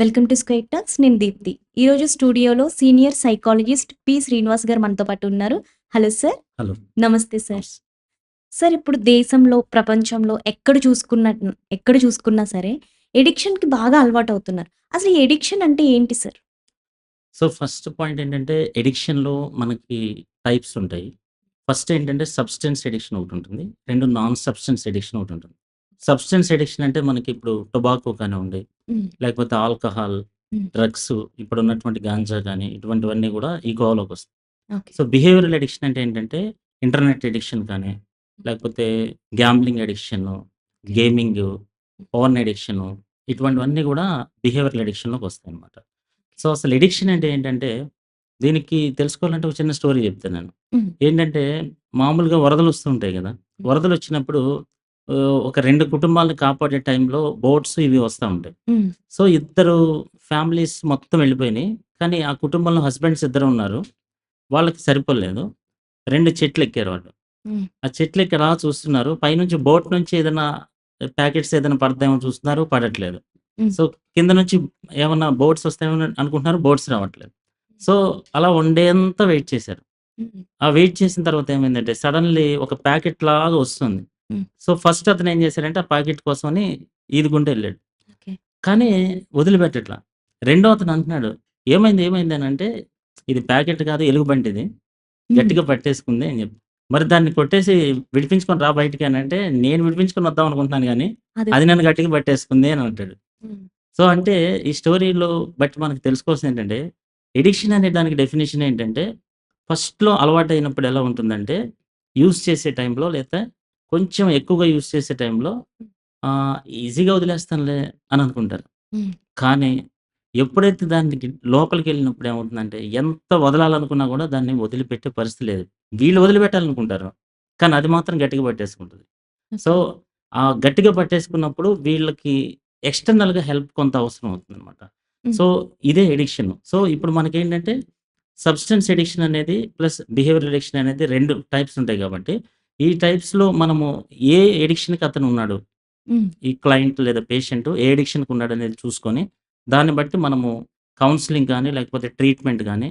Welcome to square talks. నేను దీప్తి. ఈరోజు స్టూడియోలో సీనియర్ సైకాలజిస్ట్ పి శ్రీనివాస్ గారు మనతో పాటు ఉన్నారు. Hello sir. హలో. నమస్తే సార్. సార్ ఇప్పుడు దేశంలో ప్రపంచంలో ఎక్కడ చూసుకున్న ఎక్కడ చూసుకున్నా సరే ఎడిక్షన్కి బాగా అలవాటు అవుతున్నారు అసలు ఈ ఎడిక్షన్ అంటే ఏంటి సార్? సో ఫస్ట్ పాయింట్ ఏంటంటే ఎడిక్షన్లో మనకి టైప్స్ ఉంటాయి. ఫస్ట్ ఏంటంటే సబ్స్టెన్స్ ఎడిక్షన్ ఒకటి ఉంటుంది. రెండు నాన్ సబ్స్టెన్స్ ఎడిక్షన్ ఒకటి ఉంటుంది. సబ్స్టెన్స్ ఎడిక్షన్ అంటే మనకి ఇప్పుడు టొబాకో కానివ్వండి మ్మ్. లేకపోతే ఆల్కహాల్. డ్రగ్స్ ఇప్పుడు ఉన్నటువంటి గాంజా కానీ ఇటువంటివన్నీ కూడా ఈ గోవాలోకి వస్తాయి. సో బిహేవియరల్ ఎడిక్షన్ అంటే ఏంటంటే ఇంటర్నెట్ ఎడిక్షన్ కానీ లేకపోతే gambling addiction gaming porn addiction ఇటువంటివన్నీ కూడా బిహేవియరల్ ఎడిక్షన్లోకి వస్తాయి అన్నమాట సో అసలు ఎడిక్షన్ అంటే ఏంటంటే దీనికి తెలుసుకోవాలంటే ఒక చిన్న స్టోరీ చెప్తాను నేను. ఏంటంటే మామూలుగా వరదలు వస్తుంటాయి కదా వరదలు వచ్చినప్పుడు ఒక రెండు కుటుంబాలను కాపాడే టైంలో బోట్స్ ఇవి వస్తూ ఉంటాయి. సో ఇద్దరు ఫ్యామిలీస్ మొత్తం వెళ్ళిపోయినాయి. కానీ ఆ కుటుంబంలో హస్బెండ్స్ ఇద్దరు ఉన్నారు. వాళ్ళకి సరిపోలేదు. రెండు చెట్లు ఎక్కారు వాళ్ళు. ఆ చెట్లు ఎక్కి అలా చూస్తున్నారు? పైనుంచి బోట్ నుంచి ఏదైనా ప్యాకెట్స్ ఏదైనా పడతాయేమో చూస్తున్నారు? పడట్లేదు. సో కింద నుంచి ఏమన్నా బోట్స్ వస్తాయేమో అనుకుంటున్నారు? బోట్స్ రావట్లేదు. సో అలా వండేంత వెయిట్ చేశారు. ఆ వెయిట్ చేసిన తర్వాత ఏమైందంటే సడన్లీ ఒక ప్యాకెట్ లాగా వస్తుంది. సో ఫస్ట్ అతను ఏం చేశాడంటే ఆ ప్యాకెట్ కోసమని ఈదుకుంటూ వెళ్ళాడు. కానీ వదిలిపెట్టట్లా. రెండో అతను అంటున్నాడు ఏమైంది ఏమైంది? అని అంటే ఇది ప్యాకెట్ కాదు ఎలుగుబంటి ఇది గట్టిగా పట్టేసుకుంది అని చెప్పి. మరి దాన్ని కొట్టేసి విడిపించుకొని రా బయటికి అని అంటే నేను విడిపించుకొని వద్దాం అనుకుంటున్నాను కానీ అదే. నన్ను గట్టిగా పట్టేసుకుంది అని అంటాడు. సో అంటే ఈ స్టోరీలో బట్టి మనకు తెలుసుకోవాల్సింది ఏంటంటే ఎడిక్షన్ అనే దానికి డెఫినేషన్ ఏంటంటే ఫస్ట్లో అలవాటు అయినప్పుడు ఎలా ఉంటుందంటే యూస్ చేసే టైంలో లేదా కొంచెం ఎక్కువగా యూస్ చేసే టైంలో ఈజీగా వదిలేస్తానులే అని అనుకుంటారు. కానీ ఎప్పుడైతే దానికి లోపలికి వెళ్ళినప్పుడు ఏమవుతుందంటే ఎంత వదలాలనుకున్నా కూడా దాన్ని వదిలిపెట్టే పరిస్థితి లేదు. వీళ్ళు వదిలిపెట్టాలనుకుంటారు. కానీ అది మాత్రం గట్టిగా పట్టేసుకుంటుంది. సో ఆ గట్టిగా పట్టేసుకున్నప్పుడు వీళ్ళకి ఎక్స్టర్నల్గా హెల్ప్ కొంత అవసరం అవుతుంది అనమాట. సో ఇదే ఎడిక్షన్. సో ఇప్పుడు మనకేంటంటే సబ్స్టెన్స్ ఎడిక్షన్ అనేది ప్లస్ బిహేవియర్ ఎడిక్షన్ అనేది రెండు టైప్స్ ఉంటాయి కాబట్టి ఈ టైప్స్లో మనము ఏ ఎడిక్షన్కి అతను ఉన్నాడు. ఈ క్లయింట్ లేదా పేషెంట్ ఏ ఎడిక్షన్కి ఉన్నాడు అనేది చూసుకొని దాన్ని బట్టి మనము కౌన్సిలింగ్ కానీ లేకపోతే ట్రీట్మెంట్ కానీ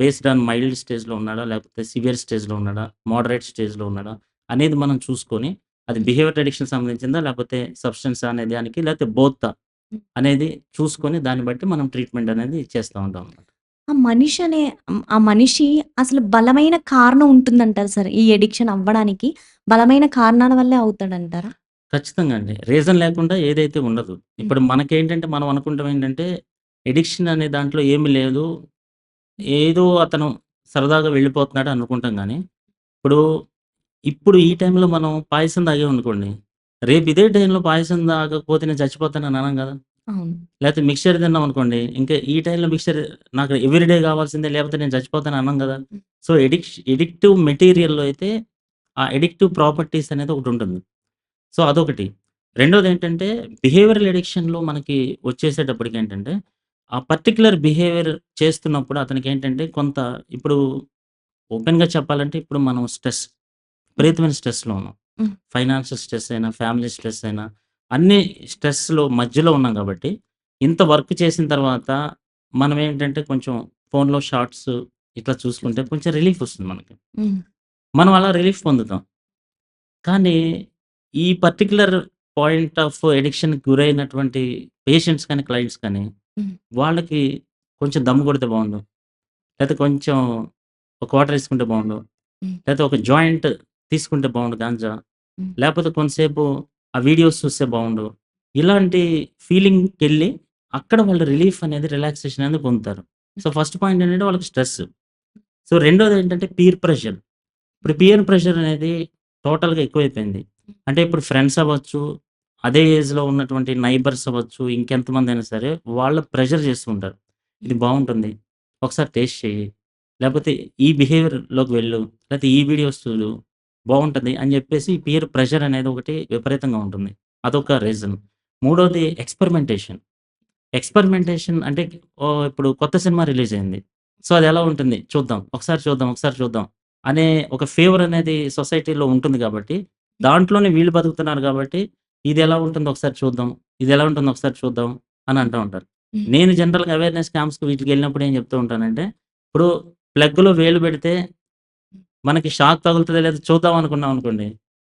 బేస్డ్ ఆన్ మైల్డ్ స్టేజ్లో ఉన్నాడా? లేకపోతే సివియర్ స్టేజ్లో ఉన్నాడా? మోడరేట్ స్టేజ్లో ఉన్నాడా? అనేది మనం చూసుకొని అది బిహేవియర్ ఎడిక్షన్ సంబంధించిందా? లేకపోతే సబ్స్టెన్స్ అనే దానికి లేకపోతే బోత్ అనేది చూసుకొని దాన్ని బట్టి మనం ట్రీట్మెంట్ అనేది చేస్తూ ఉంటాం అన్నమాట. ఆ మనిషి అనే ఆ మనిషి అసలు బలమైన కారణం ఉంటుందంటారు సార్ ఈ ఎడిక్షన్ అవ్వడానికి? బలమైన కారణాల వల్లే అవుతాడంటారా? ఖచ్చితంగా అండి. రీజన్ లేకుండా ఏదైతే ఉండదు. ఇప్పుడు మనకేంటంటే మనం అనుకుంటాం ఏంటంటే ఎడిక్షన్ అనే దాంట్లో ఏమీ లేదు. ఏదో అతను సరదాగా వెళ్ళిపోతున్నాడు అనుకుంటాం కానీ ఇప్పుడు ఇప్పుడు ఈ టైంలో మనం పాయసం తాగాం అనుకోండి రేపు ఇదే టైంలో పాయసం తాగకపోతే నేను చచ్చిపోతానని అనం కదా. అవును. లేకపోతే మిక్చర్ తిన్నాం అనుకోండి ఇంకా ఈ టైంలో మిక్చర్ నాకు ఎవ్రీడే కావాల్సిందే లేకపోతే నేను చచ్చిపోతాను అన్నాం కదా. సో ఎడిక్ ఎడిక్టివ్ మెటీరియల్లో అయితే ఆ ఎడిక్టివ్ ప్రాపర్టీస్ అనేది ఒకటి ఉంటుంది. సో అదొకటి. రెండోది ఏంటంటే బిహేవియరల్ ఎడిక్షన్లో మనకి వచ్చేసేటప్పటికి ఏంటంటే ఆ పర్టికులర్ బిహేవియర్ చేస్తున్నప్పుడు అతనికి ఏంటంటే కొంత ఇప్పుడు ఓపెన్గా చెప్పాలంటే ఇప్పుడు మనం స్ట్రెస్ విపరీతమైన స్ట్రెస్లో ఉన్నాం. ఫైనాన్షియల్ స్ట్రెస్ అయినా ఫ్యామిలీ స్ట్రెస్ అయినా అన్ని స్ట్రెస్లో మధ్యలో ఉన్నాం కాబట్టి ఇంత వర్క్ చేసిన తర్వాత మనం ఏంటంటే కొంచెం ఫోన్లో షార్ట్స్ ఇట్లా చూసుకుంటే కొంచెం రిలీఫ్ వస్తుంది మనకి. మనం అలా రిలీఫ్ పొందుతాం కానీ ఈ పర్టికులర్ పాయింట్ ఆఫ్ ఎడిక్షన్కి గురైనటువంటి పేషెంట్స్ కానీ క్లయింట్స్ కానీ. వాళ్ళకి కొంచెం దమ్ము కొడితే బాగుండు లేకపోతే కొంచెం ఒక వాటర్ వేసుకుంటే బాగుండు. లేకపోతే ఒక జాయింట్ తీసుకుంటే బాగుండు గాంజా. లేకపోతే కొంతసేపు ఆ వీడియోస్ చూస్తే బాగుండు. ఇలాంటి ఫీలింగ్కి వెళ్ళి అక్కడ వాళ్ళు రిలీఫ్ అనేది రిలాక్సేషన్ అనేది పొందుతారు. సో ఫస్ట్ పాయింట్ ఏంటంటే వాళ్ళకి స్ట్రెస్ సో రెండోది ఏంటంటే పీర్ ప్రెషర్ ఇప్పుడు పీర్ ప్రెషర్ అనేది టోటల్గా ఎక్కువైపోయింది. అంటే ఇప్పుడు ఫ్రెండ్స్ అవ్వచ్చు అదే ఏజ్లో ఉన్నటువంటి నైబర్స్ అవ్వచ్చు ఇంకెంతమంది అయినా సరే వాళ్ళు ప్రెషర్ చేస్తుంటారు ఇది బాగుంటుంది. ఒకసారి టేస్ట్ చేయి లేకపోతే ఈ బిహేవియర్లోకి వెళ్ళు. లేకపోతే ఈ వీడియోస్ చూడు. బాగుంటుంది అని చెప్పేసి పియర్ ప్రెషర్ అనేది ఒకటి విపరీతంగా ఉంటుంది. అదొక రీజన్ మూడోది ఎక్స్పెరిమెంటేషన్ ఎక్స్పెరిమెంటేషన్ అంటే ఓ ఇప్పుడు కొత్త సినిమా రిలీజ్ అయింది. సో అది ఎలా ఉంటుంది? చూద్దాం. ఒకసారి చూద్దాం ఒకసారి చూద్దాం అనే ఒక ఫేవర్ అనేది సొసైటీలో ఉంటుంది కాబట్టి దాంట్లోనే వీళ్ళు బతుకుతున్నారు కాబట్టి ఇది ఎలా ఉంటుందో ఒకసారి చూద్దాం ఇది ఎలా ఉంటుందో ఒకసారి చూద్దాం అని అంటూ ఉంటారు. నేను జనరల్‌గా అవేర్‌నెస్ క్యాంప్స్‌కి వీటికి వెళ్ళినప్పుడు ఏం చెప్తూ ఉంటానంటే, ఇప్పుడు ప్లగ్‌లో వేలు పెడితే మనకి షాక్ తగులుతదో లేదో చూద్దాం అనుకున్నాం అనుకోండి.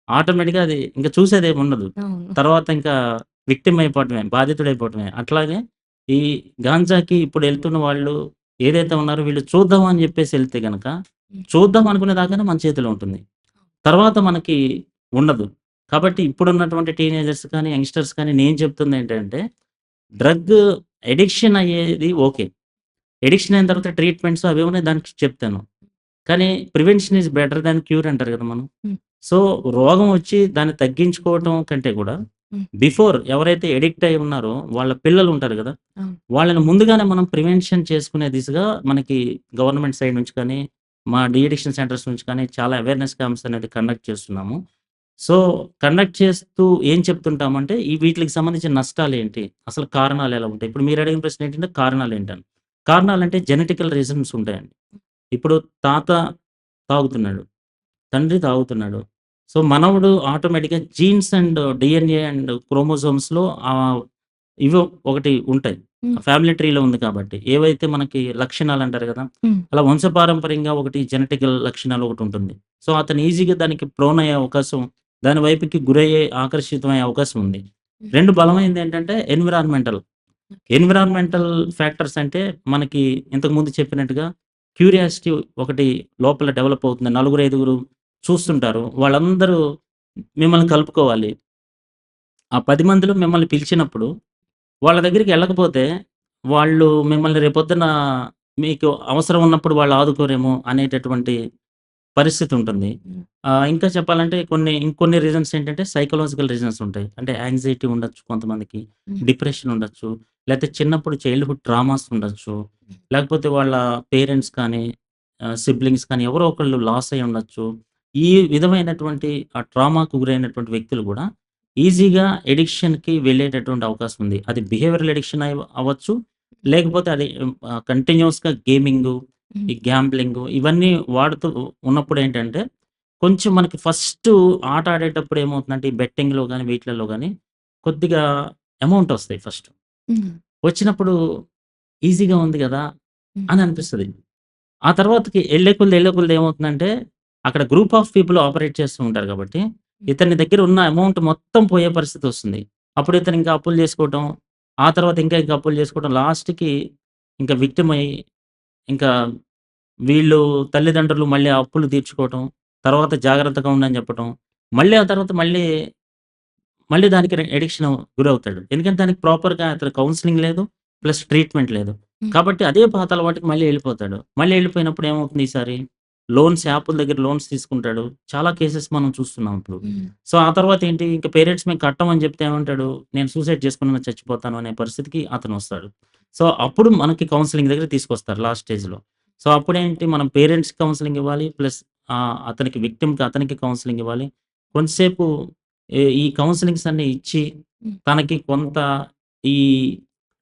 ఆటోమేటిక్‌గా అది ఇంక చూసేదేమి ఉండదు. అవును. తర్వాత ఇంకా విక్టిమ్ అయిపోవటమే, బాధితుడైపోవటమే. అట్లాగే ఈ గాంజాకి ఇప్పుడు ఎళ్తున్న వాళ్ళు ఏదైతే ఉన్నారో వీళ్ళు చూద్దాం అని చెప్పేసి ఎళ్తే గనక, హ్మ్. చూద్దాం అనుకునే దాకానే మన చేతిలో ఉంటుంది. తర్వాత మనకి ఉండదు. కాబట్టి ఇప్పుడున్నటువంటి టీనేజర్స్ కానీ, యంగ్‌స్టర్స్ కానీ నేను చెప్తుందేంటంటే, డ్రగ్ అడిక్షన్ అయ్యేది ఓకే. అడిక్షన్ అయిన తర్వాత ట్రీట్మెంట్స్ అవి ఉన్నాయి దానికి చెప్తాను. కానీ prevention is better than cure అంటారు కదా మనం. హ్మ్. సో, రోగం వచ్చి దాన్ని తగ్గించుకోవటం కంటే కూడా. బిఫోర్ ఎవరైతే అడిక్ట్ అయ్యి ఉన్నారో వాళ్ళ పిల్లలు ఉంటారు కదా! వాళ్ళని ముందుగానే మనం ప్రివెన్షన్ చేసుకునే దిశగా మనకి గవర్నమెంట్ సైడ్ నుంచి కానీ, మా డీ అడిక్షన్ సెంటర్స్ నుంచి కానీ చాలా అవేర్‌నెస్ క్యాంప్స్ అనేది కండక్ట్ చేస్తున్నాము. సో, కండక్ట్ చేస్తూ ఏం చెప్తుంటామంటే ఈ వీటిలికి సంబంధించిన నష్టాలేంటి? అసలు కారణాలు ఎలా ఉంటాయి? ఇప్పుడు మీరు అడిగిన ప్రశ్న ఏంటంటే కారణాలేంటని. కారణాలంటే జెనెటికల్ రీజన్స్ ఉంటాయండి. ఇప్పుడు తాత తాగుతున్నాడు. తండ్రి తాగుతున్నాడు. సో, మనవడు ఆటోమేటిక్‌గా జీన్స్ అండ్ డీఎన్ఏ అండ్ క్రోమోజోమ్స్‌లో ఇవి ఒకటి ఉంటాయి. ఫ్యామిలీ ట్రీలో ఉంది కాబట్టి. ఏవైతే మనకి లక్షణాలంటారు కదా! హ్మ్. అలా వంశపారంపర్యంగా ఒకటి జెనెటికల్ లక్షణాలు ఒకటుంటుంది. సో, అతను ఈజీగా దానికి ప్రోన్ అయ్యే అవకాశం, దాని వైపుకి గురయ్యే, ఆకర్షితమయ్యే అవకాశం ఉంది. హ్మ్. 2 బలమైనదేంటంటే ఎన్విరాన్మెంటల్. ఎన్విరాన్మెంటల్ ఫ్యాక్టర్స్ అంటే మనకి ఇంతకుముందు చెప్పినట్టుగా క్యూరియాసిటీ ఒకటి లోపల డెవలప్ అవుతుంది. నలుగురు, ఐదుగురు చూస్తుంటారు. వాళ్ళందరూ మిమ్మల్ని కలుపుకోవాలి. ఆ 10 మందిలో మిమ్మల్ని పిలిచినప్పుడు వాళ్ళ దగ్గరికి ఎళ్ళకపోతే వాళ్ళు మిమ్మల్ని రేపొద్దున మీకు అవసరం ఉన్నప్పుడు వాళ్ళు ఆదుకోరేమో అనేటటువంటి పరిస్థితి ఉంటుంది. ఇంకా చెప్పాలంటే కొన్ని ఇంకొన్ని రీజన్స్ ఏంటంటే సైకలాజికల్ రీజన్స్ ఉంటాయి. అంటే యాంక్సైటీ ఉండొచ్చు కొంతమందికి. డిప్రెషన్ ఉండొచ్చు. లేతే చిన్నప్పుడు చైల్డ్‌హుడ్ ట్రామాస్ ఉండొచ్చు. లేకపోతే వాళ్ళ పేరెంట్స్ కానీ, సిబ్లింగ్స్ కానీ ఎవరో ఒకళ్ళు లాస్ అయ్యి ఉండొచ్చు. ఈ విధమైనటువంటి ఆ ట్రామాకు గురైనటువంటి వ్యక్తులు గూడా ఈజీగా అడిక్షన్‌కి వెళ్ళేటటువంటి అవకాశం ఉంది. అది బిహేవియరల్ అడిక్షన్ అయ్ అవ్వచ్చు. లేకపోతే అది ఆహ్, కంటిన్యూయస్‌గా గేమింగు. ఈ గ్యాంబ్లింగు ఇవన్నీ వాడుతూ ఉన్నప్పుడేంటంటే, కొంచెం మనకి ఫస్టు ఆట ఆడేటప్పుడు ఏమవుతుందంటే, ఈ బెట్టింగ్‌లో గాని, వీటిలలో గాని కొద్దిగా అమౌంట్ ఒస్తాయి ఫస్ట్. వచ్చినప్పుడు ఈజీగా ఉంది! హ్మ్. అని అనిపిస్తది. ఆ తర్వాతకి ఎళ్ళే కొద్దీ, కొద్దీ ఏమవుతుందంటే, అక్కడ గ్రూప్ ఆఫ్ పీపుల్ ఆపరేట్ చేస్తూ ఉంటారు కాబట్టి, ఇతని దగ్గర ఉన్న అమౌంట్ మొత్తం పోయే పరిస్థితొస్తుంది. అప్పుడు ఇతను ఇంకా అప్పులు జేసుకోవటం, ఆ తర్వాత ఇంకా, ఇంకా అప్పులు జేసుకోవడం లాస్ట్‌కి ఇంకా విక్టిమ్ అయ్యి, ఇంకా వీళ్ళు తల్లిదండ్రులు మళ్ళీ అప్పులు తీర్చుకోవటం, తర్వాత జాగ్రత్తగా ఉండని చెప్పటం, మళ్ళీ ఆ తర్వాత మళ్ళీ, మళ్ళీ దానికి రి అడిక్షన్ గురవుతాడు. ఎందుకంటే దానికి ప్రాపర్‌గా అతను కౌన్సెలింగ్ లేదు. ప్లస్ ట్రీట్మెంట్ లేదు. కాబట్టి అదే పాత అలవాటుకి మళ్ళీ ఎళ్ళిపోతాడు. మళ్ళీ ఎళ్ళిపోయినప్పుడు ఏమవుతుంది ఈసారి? లోన్స్ యాపుల దగ్గర లోన్స్ తీసుకుంటాడు. చాలా కేసెస్ మనం చూస్తున్నాం ఇప్పుడు. సో, ఆ తర్వాత ఏంటి ఇంక పేరెంట్స్ మేము కట్టమని చెప్తే ఏమంటాడు? నేను సూసైడ్ చేసుకున్నా చచ్చిపోతాను అనే పరిస్థితికి అతనొస్తాడు. సో, అప్పుడు మనకి కౌన్సెలింగ్ దగ్గరికి తీసుకొస్తారు లాస్ట్ స్టేజ్‌లో. సో, అప్పుడేంటి మనం పేరెంట్స్‌కి కౌన్సెలింగ్ ఇవ్వాలి. ప్లస్ అతనికి విక్టిమ్‌కి అతనికి కౌన్సెలింగ్ ఇవ్వాలి. కొంతసేపు ఈ కౌన్సెలింగ్స్ అన్నీ ఇచ్చి. తనకి కొంత ఈ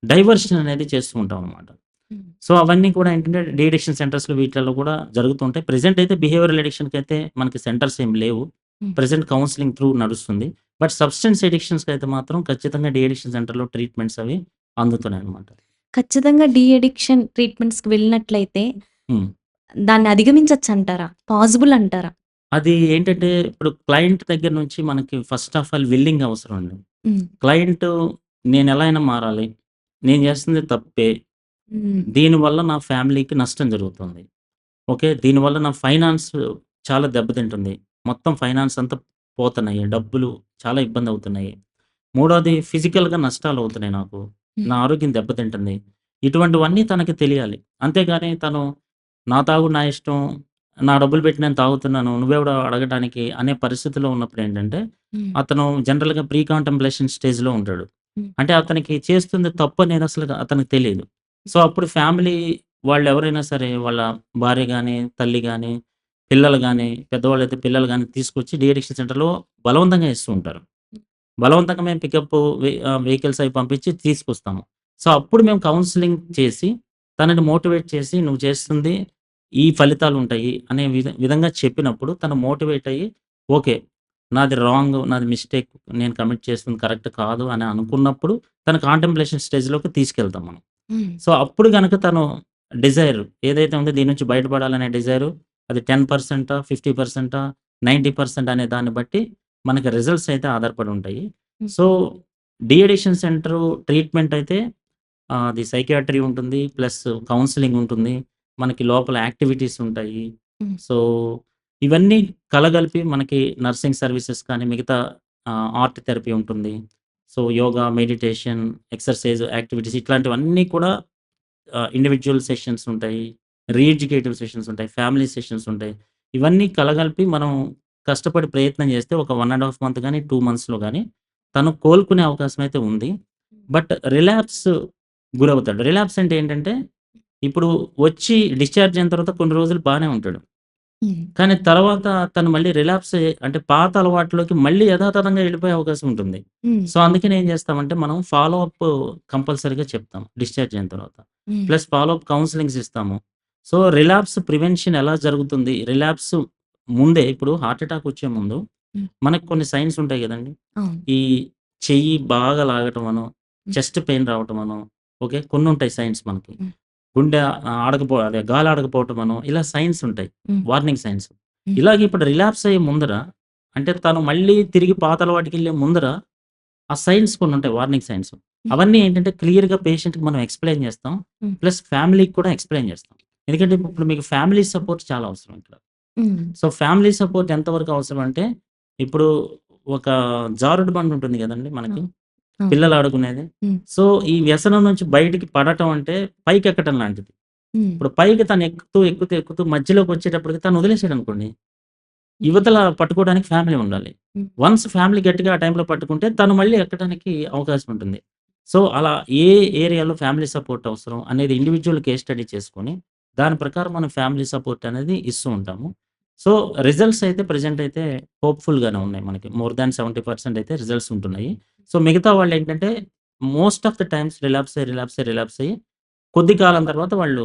డైవర్షన్ అనేది చేస్తూ ఉంటామనమాట. హ్మ్. సో, అవన్నీ కూడా ఏంటంటే డీ అడిక్షన్ సెంటర్స్‌లో వీటిలలో కూడా జరుగుతుంటాయి. ప్రెజెంట్ అయితే బిహేవియరల్ అడిక్షన్‌కైతే మనకి సెంటర్స్ ఏమి లేవు. ప్రెజెంట్ కౌన్సెలింగ్ త్రూ నడుస్తుంది. బట్ సబ్‌స్టెన్స్ అడిక్షన్స్‌కైతే మాత్రం ఖచ్చితంగా డీ అడిక్షన్ సెంటర్‌లో ట్రీట్మెంట్స్ అవి అందుతున్నాయన్నమాట. ఖచ్చితంగా డీ అడిక్షన్ ట్రీట్మెంట్స్‌కి వెళ్ళినట్లయితే. దాన్ని అధిగమించొచ్చంటారా? పాజిబుల్ అంటారా? అది ఏంటంటే ఇప్పుడు క్లయింట్ దగ్గర నుంచి మనకి ఫస్ట్ ఆఫ్ ఆల్ విల్లింగ్ అవసరం అండి. క్లయింట్ నేనెలా అయినా మారాలి. నేను చేస్తుంది తప్పే. దీనివల్ల నా ఫ్యామిలీకి నష్టం జరుగుతుంది. ఓకే. దీనివల్ల నా ఫైనాన్స్ చాలా దెబ్బతింటుంది. మొత్తం ఫైనాన్స్ అంతా పోతున్నాయి. డబ్బులు చాలా ఇబ్బందవుతున్నాయి. మూడోది ఫిజికల్‌గా నష్టాలవుతున్నాయి నాకు. హ్మ్. నా ఆరోగ్యం దెబ్బతింటుంది. ఇటువంటివన్నీ తనకి తెలియాలి. అంతేగాని తను నా తాగుడు నా ఇష్టం. నా డబ్బులు పెట్టి నేను తాగుతున్నాను. నువ్వెవడో అడగటానికి అనే పరిస్థితిలో ఉన్నప్పుడేంటంటే, హ్మ్. అతను జనరల్‌గా ప్రీ కాంటెంప్లేషన్ స్టేజ్‌లో ఉంటాడు. హ్మ్. అంటే అతనికి చేస్తుంది తప్పనేది అసలు అతనికి తెలీదు. సో, అప్పుడు ఫ్యామిలీ వాళ్ళెవరైనా సరే వాళ్ళ భార్య గాని, తల్లి గాని, పిల్లలు గాని, పెద్దవాళ్ళైతే పిల్లలు గాని తీసుకొచ్చి డీ అడిక్షన్ సెంటర్‌లో బలవంతంగా ఇస్తూ ఉంటారు. బలవంతంగా మేము పికప్ వెహికల్స్ అవి పంపించి తీసుకొస్తాము. సో, అప్పుడు మేము కౌన్సెలింగ్ చేసి, తనని మోటివేట్ చేసి నువ్వు చేస్తుంది ఈ ఫలితాలుంటాయి అనే విధ విధంగా చెప్పినప్పుడు తను మోటివేట్ అయ్యి, ఓకే. నాది రాంగ్, నాది మిస్టేక్, నేను కమిట్ చేస్తుంది కరెక్ట్ కాదు అని అనుకున్నప్పుడు తను కాంటెంప్లేషన్ స్టేజ్‌లోకి తీసుకెళ్తాం మనం. సో, అప్పుడు గనక తను డిజైర్ ఏదైతే ఉందో దీని నుంచి బయటపడాలనే డిజైరు అది 10% 50% 90% అనే దాన్ని బట్టి మనకి రిజల్ట్స్ అయితే ఆధారపడి ఉంటాయి. So, de addiction centre treatment అయితే అది సైకియాట్రీ ఉంటుంది. ప్లస్ కౌన్సెలింగ్ ఉంటుంది. మనకి లోపల యాక్టివిటీస్ ఉంటాయి. సో, ఇవన్నీ కలగలిపి మనకి నర్సింగ్ సర్వీసెస్ కానీ మిగతా ఆర్ట్ థెరపీ ఉంటుంది. So, yoga, meditation, exercise activities ఇట్లాంటివన్నీ కూడా ఆహ్, ఇండివిడ్యువల్ సెషన్స్ ఉంటాయి. రీఎడ్యుకేటివ్ సెషన్స్ ఉంటాయి. ఫ్యామిలీ సెషన్స్ ఉంటాయి. ఇవన్నీ కలగలిపి మనం కష్టపడి ప్రయత్నం చేస్తే ఒక 1 ½ మంత్ గాని, 2 మంత్స్‌లో గాని తను కోలుకునే అవకాశం అయితే ఉంది. But relapse గురవుతాడు. రిలాప్స్ అంటే ఏంటంటే ఇప్పుడు వచ్చి డిశ్చార్జ్ అయిన తర్వాత కొన్ని రోజులు బానే ఉంటాడు. కానీ తర్వాత తను మళ్ళీ రిలాప్స్ అంటే పాత అలవాట్లోకి మళ్ళీ యథాతథంగా వెళ్ళిపోయే అవకాశం ఉంటుంది. సో, అందుకని ఏం చేస్తామంటే మనం ఫాలో అప్ కంపల్సరీగా చెప్తాం డిశ్చార్జ్ అయిన తర్వాత. ప్లస్ ఫాలో అప్ కౌన్సెలింగ్స్ ఇస్తాము. సో, రిలాప్స్ ప్రివెన్షన్ ఎలా జరుగుతుంది? రిలాప్స్ ముందే ఇప్పుడు హార్ట్ అటాక్ వచ్చే ముందు. మనకు కొన్ని సైన్స్ ఉంటాయి! అవును. ఈ చెయ్యి బాగా లాగటమనో, హ్మ్. చెస్ట్ పెయిన్ రావటమనో, ఓకే. కొన్ని ఉంటాయి సైన్స్ మనకి. గుండె ఆడకపో అదే గాలి ఆడకపోవటమనో ఇలా సైన్స్ ఉంటాయి. Warning signs. ఇలాగ ఇప్పుడు రిలాప్స్ అయ్యే ముందర అంటే తను మళ్ళీ తిరిగి పాత అలవాటుకెళ్ళే ముందర ఆ సైన్స్ కొన్ని ఉంటాయి వార్నింగ్ సైన్స్. అవన్నీ ఏంటంటే క్లియర్‌గా పేషెంట్‌కి మనం ఎక్స్‌ప్లెయిన్ చేస్తాం. ప్లస్ ఫ్యామిలీకి కూడా ఎక్స్‌ప్లెయిన్ చేస్తాం. ఎందుకంటే ఇప్పుడు మీకు ఫ్యామిలీ సపోర్ట్ చాలా అవసరం ఇక్కడ. సో, ఫ్యామిలీ సపోర్ట్ ఎంతవరకు అవసరం అంటే ఇప్పుడు ఒక జారుడు బండ ఉంటుంది గదండీ ఆ! మనకి. పిల్లలు ఆడుకునేది. సో, ఈ వ్యసనం నుంచి బయటికి పడటం అంటే పైకెక్కటం లాంటిది. హ్మ్. ఇప్పుడు పైకి తను ఎక్కుతూ, ఎక్కుతూ, ఎక్కుతూ మధ్యలోకి వచ్చేటప్పటికి తను వదిలేసాడనుకోండి. హ్మ్. యువతల పట్టుకోవడానికి ఫ్యామిలీ ఉండాలి. వన్స్ ఫ్యామిలీ గట్టిగా ఆ టైంలో పట్టుకుంటే తను మళ్ళీ ఎక్కడానికి అవకాశం ఉంటుంది. సో, అలా ఏ ఏరియాలో ఫ్యామిలీ సపోర్ట్ అవసరం అనేది ఇండివిడ్యువల్ కేస్ స్టడీ చేసుకొని, దాని ప్రకారం మనం ఫ్యామిలీ సపోర్ట్ అనేది ఇస్తూ ఉంటాము. సో, రిజల్ట్స్ అయితే ప్రెజెంట్ అయితే హోప్‌ఫుల్‌గానే ఉన్నాయి మనకి. మోర్ దాన్ 70% అయితే రిజల్ట్స్ ఉంటున్నాయి. సో, మిగతా వాళ్ళేంటంటే most of the times relapse అయ్యి, రిలాప్స్ అయ్యి, రిలాప్స్ అయ్యి కొద్ది కాలం తర్వాత వాళ్ళు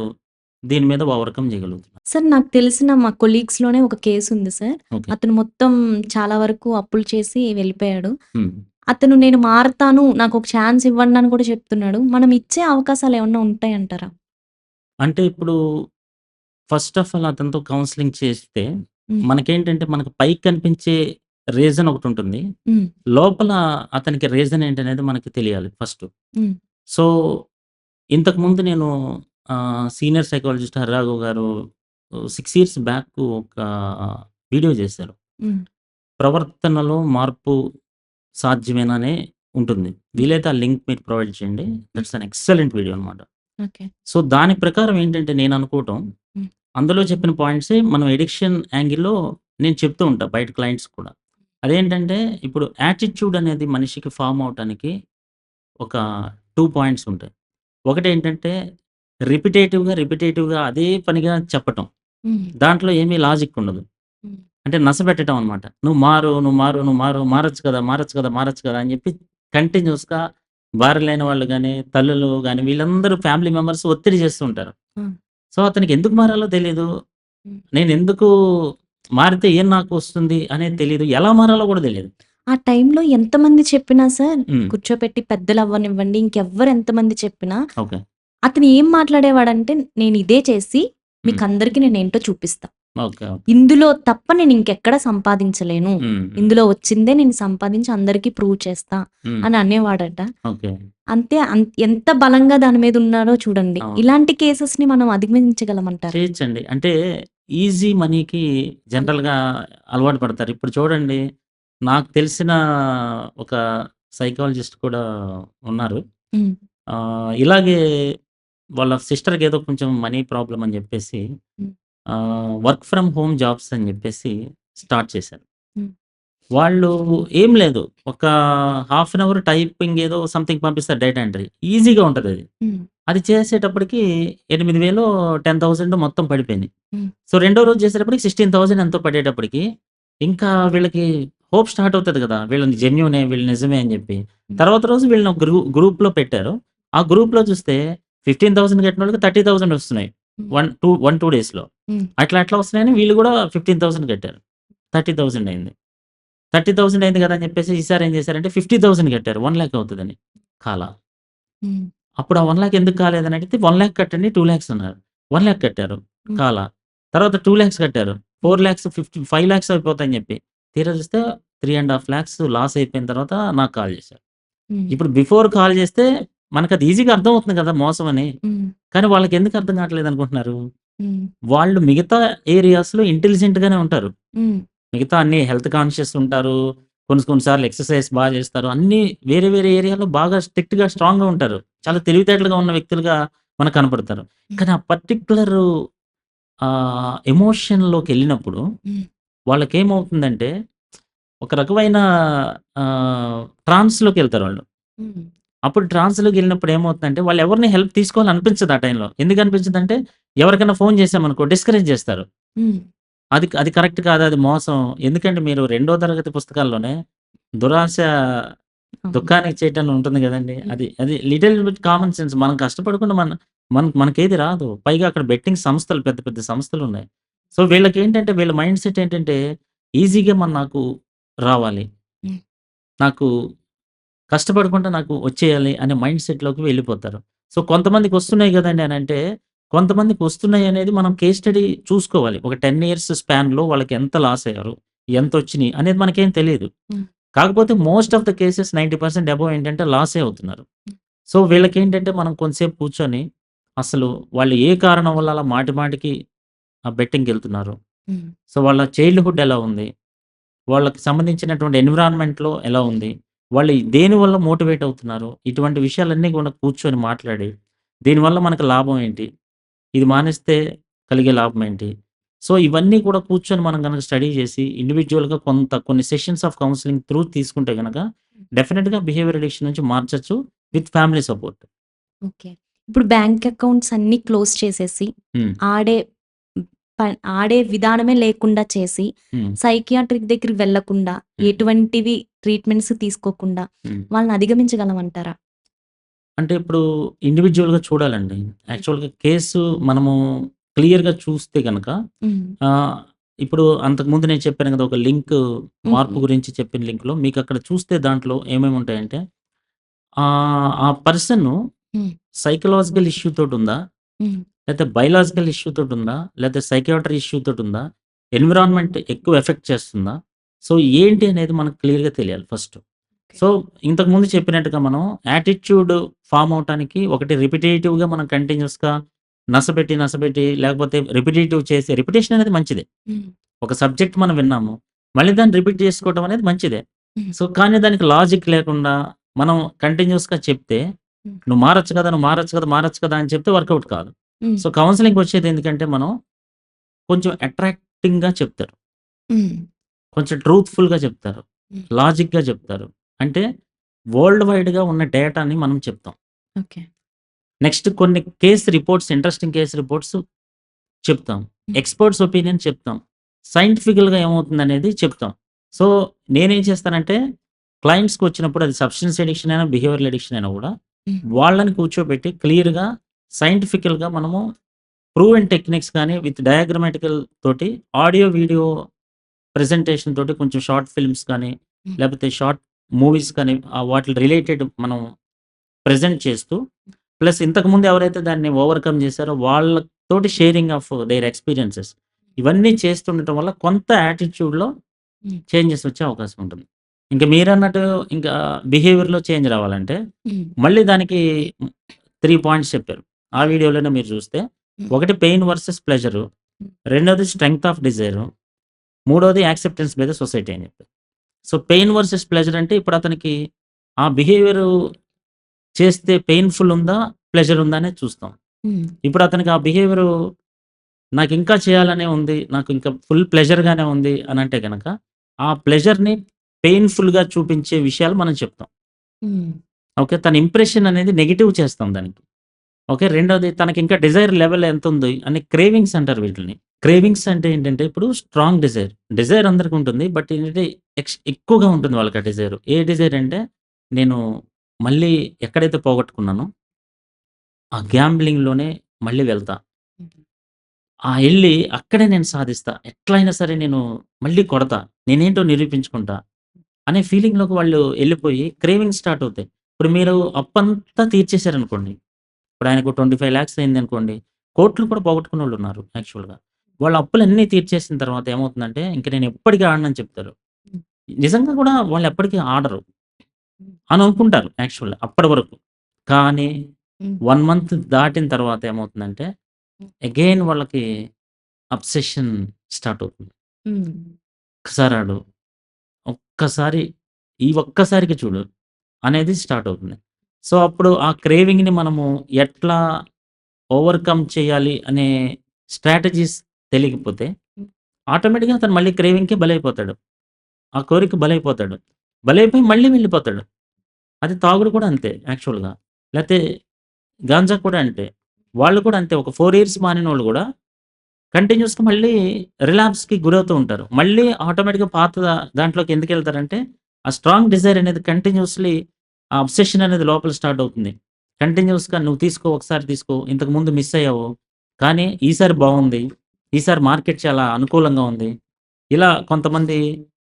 దీని మీద ఓవర్‌కమ్ చేయగలుగుతున్నారు. సార్ నాకు తెలిసిన మా కొలీగ్స్‌లోనే ఒక కేస్ ఉంది సార్. అతను మొత్తం చాలా వరకు అప్పులు చేసి వెళ్ళిపోయాడు. హ్మ్. అతను నేను మారతాను. నాకొక ఛాన్స్ ఇవ్వండి అని కూడా చెప్తున్నాడు. మనం ఇచ్చే అవకాశాలు ఏమన్నా ఉంటాయంటారా? అంటే ఇప్పుడు ఫస్ట్ ఆఫ్ ఆల్ అతనితో కౌన్సెలింగ్ చేస్తే. మనకేంటంటే మనకు పైకి కనిపించే రీజన్ ఒకటుంటుంది. హ్మ్. లోపల అతనికి రీజన్ ఏంటనేది మనకి తెలియాలి ఫస్టు. సో, ఇంతకుముందు నేను ఆహ్, సీనియర్ సైకాలజిస్ట్ హర్రాఘవ్ గారు 6 ఇయర్స్ బ్యాక్ ఒక వీడియో చేశారు. ప్రవర్తనలో మార్పు సాధ్యమేనా అనే ఉంటుంది. వీలైతే ఆ లింక్ మీరు ప్రొవైడ్ చేయండి. దట్స్ అన్ ఎక్సలెంట్ వీడియో అనమాట. సో, దాని ప్రకారం ఏంటంటే నేను అనుకోవటం. అందులో చెప్పిన పాయింట్సే మనం ఎడిక్షన్ యాంగిల్‌లో నేను చెప్తూ ఉంటా బయట క్లయింట్స్‌కి కూడా. అదేంటంటే ఇప్పుడు యాటిట్యూడ్ అనేది మనిషికి ఫార్మ్ అవ్వటానికి ఒక 2 పాయింట్స్ ఉంటాయి. ఒకటేంటంటే రిపిటేటివ్‌గా, రిపిటేటివ్‌గా అదే పనిగా చెప్పటం. దాంట్లో ఏమీ లాజిక్ ఉండదు. అంటే నసపెట్టడం అనమాట. "నువ్వు మారు, నువ్వు మారు, నువ్వు మారు, మారొచ్చు కదా! మారొచ్చు కదా! మారొచ్చు కదా!" అని చెప్పి కంటిన్యూయస్‌గా భార్య లేని వాళ్ళు గాని, తల్లులు గాని వీళ్ళందరూ ఫ్యామిలీ మెంబర్స్ ఒత్తిడి చేస్తూ ఉంటారు. ఆ! సో, అతనికి ఎందుకు మారాలో తెలీదు. హ్మ్. నేనెందుకు మారితే ఏం నాకు వస్తుంది అనేది తెలీదు. ఎలా మారాలో కూడా తెలీదు. ఆ టైంలో ఎంతమంది చెప్పినా సార్. కూర్చోపెట్టి పెద్దలు అవ్వనివ్వండి, ఇంకెవ్వరు ఎంతమంది చెప్పినా ఓకే. అతను ఏం మాట్లాడేవాడంటే నేను ఇదే చేసి హ్మ్. మీకందరికి నేనేంటో చూపిస్తా. ఇందులో తప్ప నేను ఇంకెక్కడ సంపాదించలేను. ఇందులో వచ్చిందే నేను సంపాదించి అందరికీ ప్రూవ్ చేస్తా. అని అనేవాడట. ఓకే. అంతే ఎంత బలంగా దాని మీద ఉన్నాడో చూడండి. ఇలాంటి కేసెస్‌ని మనం అధిగమించగలమంటారా? చేయొచ్చండి. అంటే ఈజీ మనీకి జనరల్‌గా అలవాటు పడతారు. ఇప్పుడు చూడండి నాకు తెలిసిన ఒక సైకాలజిస్ట్ కూడా ఉన్నారు. ఇలాగే వాళ్ళ సిస్టర్‌కి ఏదో కొంచెం మనీ ప్రాబ్లమ్ అని చెప్పేసి వర్క్ ఫ్రమ్ హోమ్ జాబ్స్ అని చెప్పేసి స్టార్ట్ చేశారు. వాళ్ళు ఏం లేదు. ఒక హాఫ్ అన్ అవర్ టైపింగ్ ఏదో సంథింగ్ పంపిస్తారు డేటా ఎంట్రీ. ఈజీగా ఉంటదది. హ్మ్. అది చేసేటప్పటికి 80,000 10,000 మొత్తం పడిపోయినాయి. హ్మ్. సో, రెండో రోజు చేసేటప్పటికి 16,000 ఎంతో పడేటప్పటికి ఇంకా వీళ్ళకి హోప్ స్టార్ట్ అవుతది కదా! వీళ్ళని జెన్యూనే వీళ్ళు నిజమే అని చెప్పి. తర్వాత రోజు వీళ్ళని ఒక గ్రూ గ్రూప్‌లో పెట్టారు. ఆ గ్రూప్‌లో చూస్తే 15,000 కట్టినోళ్ళకి 30,000 వస్తున్నాయి. వన్ టూ 1, 2 డేస్‌లో. అట్లా అట్లా వస్తున్నాయని వీళ్ళు కూడా 15,000 కట్టారు. 30,000 అయింది. 30,000 అయింది కదా! అని చెప్పేసి ఈసారి ఏం చేశారంటే 50,000 కట్టారు. 1,00,000 అవుతదని. కాలా. హ్మ్. అప్పుడు ఆ 1,00,000 ఎందుకు కాలేదని అడిగితే 1,00,000 కట్టండి 2,00,000 అన్నారు. 1,00,000 కట్టారు. హ్మ్. కాలా. తర్వాత 2,00,000 కట్టారు. 4,00,000 ఫిఫ్టీ 5,00,000 అయిపోతాయని చెప్పి. తీరా చూస్తే 3,50,000 లాస్ అయిపోయిన తర్వాత నాకు కాల్ చేశారు. హ్మ్. ఇప్పుడు బిఫోర్ కాల్ చేస్తే మనకది ఈజీగా అర్థమవుతుంది కదా! మోసం అని. కానీ వాళ్ళకి ఎందుకు అర్థం కావట్లేదు అనుకుంటున్నారు? వాళ్ళు మిగతా ఏరియాస్‌లో ఇంటెలిజెంట్‌గానే ఉంటారు. హ్మ్. మిగతా అన్ని హెల్త్ కాన్షియస్ ఉంటారు. కొన్ని కొన్ని సార్లు ఎక్సర్‌సైజ్ బా చేస్తారు. అన్నీ వేరే వేరే ఏరియాలో బాగా స్ట్రిక్ట్‌గా, స్ట్రాంగ్‌గా ఉంటారు. చాలా తెలివితేటలుగా ఉన్న వ్యక్తులుగా మనకు కనపడతారు. కానీ ఆ పర్టిక్యులర్ ఆహ్, ఎమోషన్‌లోకెళ్ళినప్పుడు హ్మ్. వాళ్ళకేమవుతుందంటే ఒక రకమైన ఆహ్, ట్రాన్స్‌లోకెళ్తారు వాళ్ళు. అప్పుడు ట్రాన్స్‌లోకెళ్ళినప్పుడు ఏమవుతుందంటే వాళ్ళు ఎవరిని హెల్ప్ తీసుకోవాలనిపించదు ఆ టైంలో. ఎందుకు అనిపించదంటే ఎవరికైనా ఫోన్ చేశామనుకో డిస్కరేజ్ చేస్తారు. అది అది కరెక్ట్ కాదు. అది మోసం. ఎందుకంటే మీరు రెండో తరగతి పుస్తకాల్లోనే దురాశ. దుఃఖానికి చేయటం ఉంటుంది! హ్మ్. అది అది లిటిల్ బిట్ కామన్ సెన్స్. మనం కష్టపడకుండా మన మనకు మనకేది రాదు. పైగా అక్కడ బెట్టింగ్ సంస్థలు పెద్ద పెద్ద సంస్థలున్నాయి. సో, వీళ్ళకేంటంటే వీళ్ళ మైండ్ సెట్ ఏంటంటే ఈజీగా మన నాకు రావాలి. నాకు కష్టపడకుండా నాకు వచ్చేయాలి అనే మైండ్ సెట్‌లోకి వెళ్ళిపోతారు. సో, కొంతమందికొస్తున్నాయి గదండీ అనంటే, కొంతమందికొస్తున్నాయి అనేది మనం కేస్ స్టడీ చూసుకోవాలి. ఒక 10 ఇయర్స్ స్పాన్‌లో వాళ్ళకి ఎంత లాస్ అయ్యారు? ఎంతొచ్చినియి? అనేది మనకేం. హ్మ్. కాకపోతే most of the cases 90% above ఏంటంటే లాసే అవుతున్నారు. సో, వీళ్ళకేంటంటే మనం కొంతసేపు కూర్చొని అసలు వాళ్ళు ఏ కారణం వల్ల అలా మాటి మాటికి ఆ బెట్టింగ్‌కెళ్తున్నారు? హ్మ్. సో, వాళ్ళ చైల్డ్‌హుడ్ ఎలా ఉంది? వాళ్ళకి సంబంధించినటువంటి ఎన్విరాన్మెంట్‌లో ఎలా ఉంది? వాళ్ళు దేనివల్ల మోటివేట్ అవుతున్నారు? ఇటువంటి విషయాలన్నీ కూడా కూర్చొని మాట్లాడి, దీనివల్ల మనకు లాభం ఏంటి? ఇది మానేస్తే కలిగే లాభం ఏంటి? సో, ఇవన్నీ కూడా కూర్చొని మనం గనక స్టడీ చేసి ఇండివిడ్యువల్‌గా కొంత కొన్ని సెషన్స్ ఆఫ్ కౌన్సెలింగ్ త్రూ తీసుకుంటే గనక డెఫినిట్‌గా బిహేవియర్ అడిక్షన్ నుంచి మార్చొచ్చు విత్ ఫ్యామిలీ సపోర్ట్. ఓకే. ఇప్పుడు బ్యాంక్ అకౌంట్స్ అన్నీ క్లోజ్ చేసేసి. ఆడే ఆడే విధానమే లేకుండా చేసి. సైకియాట్రిక్ దగ్గరికి వెళ్ళకుండా హ్మ్. ఎటువంటివి ట్రీట్మెంట్స్ తీసుకోకుండా. వాళ్ళని అధిగమించగలమంటారా? అంటే ఇప్పుడు ఇండివిడ్యువల్‌గా చూడాలండి. యాక్చువల్‌గా కేసు మనము క్లియర్‌గా చూస్తే గనక ఇప్పుడు అంతకుముందు నేను చెప్పాను కదా! ఒక లింక్ మార్పు. గురించి చెప్పిన లింక్‌లో మీకక్కడ చూస్తే దాంట్లో ఏమేమి ఉంటాయంటే ఆ పర్సను. Psychological issue తోటుందా? హ్మ్. లేతే బయలాజికల్ ఇష్యూ తోటుందా? లేతే సైకియాట్రీ ఇష్యూ తోటుందా? ఎన్విరాన్మెంట్ ఎక్కువ ఎఫెక్ట్ చేస్తుందా? సో, ఏంటి అనేది మనకు క్లియర్‌గా తెలియాలి ఫస్ట్. సో, ఇంతకుముందు చెప్పినట్టుగా మనం యాటిట్యూడ్ ఫార్మ్ అవ్వటానికి ఒకటి రిపిటేటివ్‌గా మనం కంటిన్యూయస్‌గా నసపెట్టి, నసపెట్టి లేకపోతే రిపిటేటివ్ చేసి రిపిటేషన్ అనేది మంచిదే. ఒక సబ్జెక్ట్ మనం విన్నాము. మళ్ళీ దాన్ని రిపీట్ చేసుకోవడం అనేది మంచిదే. సో, కానీ దానికి లాజిక్ లేకుండా మనం కంటిన్యూయస్‌గా చెప్తే. నువ్వు మారొచ్చు కదా! నువ్వు మారొచ్చు కదా! మారొచ్చు కదా! అని చెప్తే వర్కౌట్ కాదు. సో, కౌన్సెలింగ్‌కొచ్చేది ఎందుకంటే మనం కొంచెం అట్రాక్టింగ్‌గా చెప్తారు. హ్మ్. కొంచెం ట్రూత్‌ఫుల్‌గా చెప్తారు. హ్మ్. లాజిక్‌గా చెప్తారు. అంటే వరల్డ్ వైడ్‌గా ఉన్న డేటాని మనం చెప్తాం. ఓకే. నెక్స్ట్ కొన్ని case reports interesting case reports చెప్తాం. ఎక్స్‌పర్ట్స్ ఒపీనియన్ చెప్తాం. సైంటిఫికల్‌గా ఏమవుతుందనేది చెప్తాం. సో, నేనేం చేస్తానంటే క్లయింట్స్‌కొచ్చినప్పుడు అది సబ్‌స్టెన్స్ అడిక్షన్ అయినా, బిహేవియరల్ అడిక్షన్ అయినా కూడా. వాళ్ళని కూర్చోబెట్టి క్లియర్‌గా సైంటిఫికల్‌గా మనము ప్రూవెన్ టెక్నిక్స్ గాని విత్ డయాగ్రమాటికల్ తోటి ఆడియో, వీడియో ప్రెజెంటేషన్ తోటి కొంచెం షార్ట్ ఫిల్మ్స్ కానీ. లేకపోతే షార్ట్ మూవీస్ కానీ వాటిలి రిలేటెడ్ మనం ప్రెజెంట్ చేస్తూ ప్లస్ ఇంతకుముందు ఎవరైతే దాన్ని ఓవర్‌కమ్ చేశారో వాళ్ళతోటి షేరింగ్ ఆఫ్ దేర్ ఎక్స్‌పీరియన్సెస్ ఇవన్నీ చేస్తుండటం వల్ల కొంత యాటిట్యూడ్‌లో. చేంజెస్ వచ్చే అవకాశం ఉంటుంది. ఇంక మీరన్నట్టు ఇంకా బిహేవియర్‌లో చేంజ్ రావాలంటే. మళ్ళీ దానికి 3 పాయింట్స్ చెప్పారు. ఆ వీడియోలోనే మీరు చూస్తే. ఒకటి పెయిన్ వర్సెస్ ప్లెజరు. రెండోది స్ట్రెంగ్త్ ఆఫ్ డిజైరు. మూడోది యాక్సెప్టెన్స్ బై ద సొసైటీ అని చెప్పారు. సో, పెయిన్ వర్సెస్ ప్లెజర్ అంటే ఇప్పుడు అతనికి ఆ బిహేవియరు చేస్తే పెయిన్‌ఫుల్ ఉందా? ప్లెజర్ ఉందా? అనేది చూస్తాం. ఇప్పుడు అతనికి ఆ బిహేవియరు నాకింకా చేయాలనే ఉంది. నాకు ఇంకా ఫుల్ ప్లెజర్‌గానే ఉంది అనంటే గనక ఆ ప్లెజర్‌ని పెయిన్‌ఫుల్‌గా చూపించే విషయాలు మనం చెప్తాం. ఓకే. తన ఇంప్రెషన్ అనేది నెగెటివ్ చేస్తాం దానికి. ఓకే. రెండోది తనకింకా డిజైర్ లెవెల్ ఎంతుంది అని క్రేవింగ్స్ అంటారు వీటిల్ని. క్రేవింగ్స్ అంటే ఏంటంటే ఇప్పుడు స్ట్రాంగ్ డిజైర్. డిజైర్ అందరికి ఉంటుంది. బట్ ఏంటంటే ఎక్స్ ఎక్కువగా ఉంటుంది వాళ్ళకి ఆ డిజైర్. ఏ డిజైర్ అంటే నేను మళ్ళీ ఎక్కడైతే పోగొట్టుకున్నానో ఆ గ్యాంబ్లింగ్‌లోనే మళ్ళీ వెళ్తా. ఆ! ఎళ్ళి అక్కడే నేను సాధిస్తా. ఎట్లైనా సరే నేను మళ్ళీ కొడతా. నేనేంటో నిరూపించుకుంటా. అనే ఫీలింగ్‌లోకి వాళ్ళు ఎళ్ళిపోయి క్రేవింగ్స్ స్టార్ట్ అవుతాయి. ఇప్పుడు మీరు అప్పంతా తీర్చేసారనుకోండి. ఇప్పుడు ఆయనకు 25,00,000 అయిందనుకోండి. కోట్లు కూడా పోగొట్టుకున్నోళ్ళున్నారు యాక్చువల్‌గా. వాళ్ళ అప్పులన్నీ తీర్చేసిన తర్వాత ఏమవుతుందంటే ఇంక నేను ఎప్పటికి ఆడనని చెప్తారు. నిజంగా కూడా వాళ్ళు ఎప్పటికి ఆడరు. అని అనుకుంటారు యాక్చువల్‌గా అప్పటి వరకు. కానీ. 1 మంత్ దాటిన తర్వాత ఏమవుతుందంటే అగైన్ వాళ్ళకి అబ్సెషన్ స్టార్ట్ అవుతుంది. ఒక్కసారి ఆడు. ఒక్కసారి ఈ ఒక్కసారికి చూడు అనేది స్టార్ట్ అవుతుంది. సో, అప్పుడు ఆ క్రేవింగ్‌ని మనము ఎట్లా ఓవర్‌కమ్ చేయాలి అనే స్ట్రాటజీస్ తెలియకపోతే ఆటోమేటిక్‌గా అతను మళ్ళీ క్రేవింగ్‌కి బలైపోతాడు. ఆ కోరిక బలైపోతాడు. బలైపోయి మళ్ళీ వెళ్ళిపోతాడు. అది తాగుడు కూడా అంతే యాక్చువల్‌గా. లేకపోతే గాంజా కూడా అంతే. వాళ్ళు కూడా అంతే. ఒక ఫోర్ ఇయర్స్ మానినోళ్ళు కూడా కంటిన్యూస్గా మళ్ళీ రిలాప్స్‌కి గురవుతూ ఉంటారు. మళ్ళీ ఆటోమేటిక్‌గా పాత దాంట్లోకి ఎందుకు వెళ్తారంటే ఆ స్ట్రాంగ్ డిజైర్ అనేది కంటిన్యూస్లీ ఆ అబ్సెషన్ అనేది లోపల స్టార్ట్ అవుతుంది. కంటిన్యూస్గా నువ్వు తీసుకో ఒకసారి తీసుకో. ఇంతకుముందు మిస్ అయ్యావు. కానీ ఈసారి బాగుంది ఈసారి మార్కెట్ చాలా అనుకూలంగా ఉంది. ఇలా కొంతమంది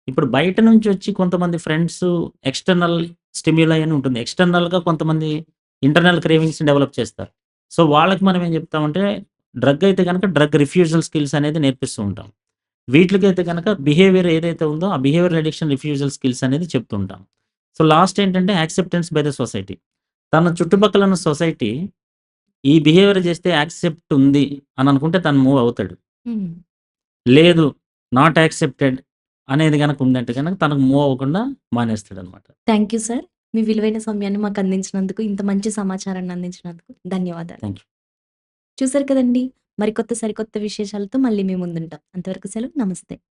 ఇప్పుడు బయట నుంచి వచ్చి కొంతమంది ఫ్రెండ్స్ ఎక్స్‌టర్నల్ స్టిమ్యులై అని ఉంటుంది. ఎక్స్‌టర్నల్‌గా కొంతమంది ఇంటర్నల్ క్రేవింగ్స్‌ని డెవలప్ చేస్తారు. సో, వాళ్ళకి మనం ఏం చెప్తామంటే డ్రగ్ అయితే కనుక డ్రగ్ రిఫ్యూజల్ స్కిల్స్ అనేది నేర్పిస్తూ ఉంటాం. వీటికైతే కనుక బిహేవియర్ ఏదైతే ఉందో ఆ బిహేవియర్ అడిక్షన్ రిఫ్యూజల్ స్కిల్స్ అనేది చెప్తుంటాం సో, లాస్ట్ ఏంటంటే యాక్సెప్టెన్స్ బై ద సొసైటీ. తన చుట్టుపక్కల ఉన్న సొసైటీ ఈ బిహేవియర్ చేస్తే యాక్సెప్ట్ ఉంది అని అనుకుంటే తను మూవ్ అవుతాడు. లేదు నాట్ యాక్సెప్టెడ్ అనేది గనక ఉందంటే గనక తనకు మూవ్ అవ్వకుండా మానేస్తాడనమాట. Thank you sir. మీ విలువైన సమయాన్ని మాకు అందించినందుకు, ఇంత మంచి సమాచారాన్ని అందించినందుకు ధన్యవాదాలు. Thank you. చూసారు కదండీ! మరికొత్త సరికొత్త విశేషాలతో మళ్ళీ మీ ముందుంటాం. అంతవరకు సెలవు. నమస్తే.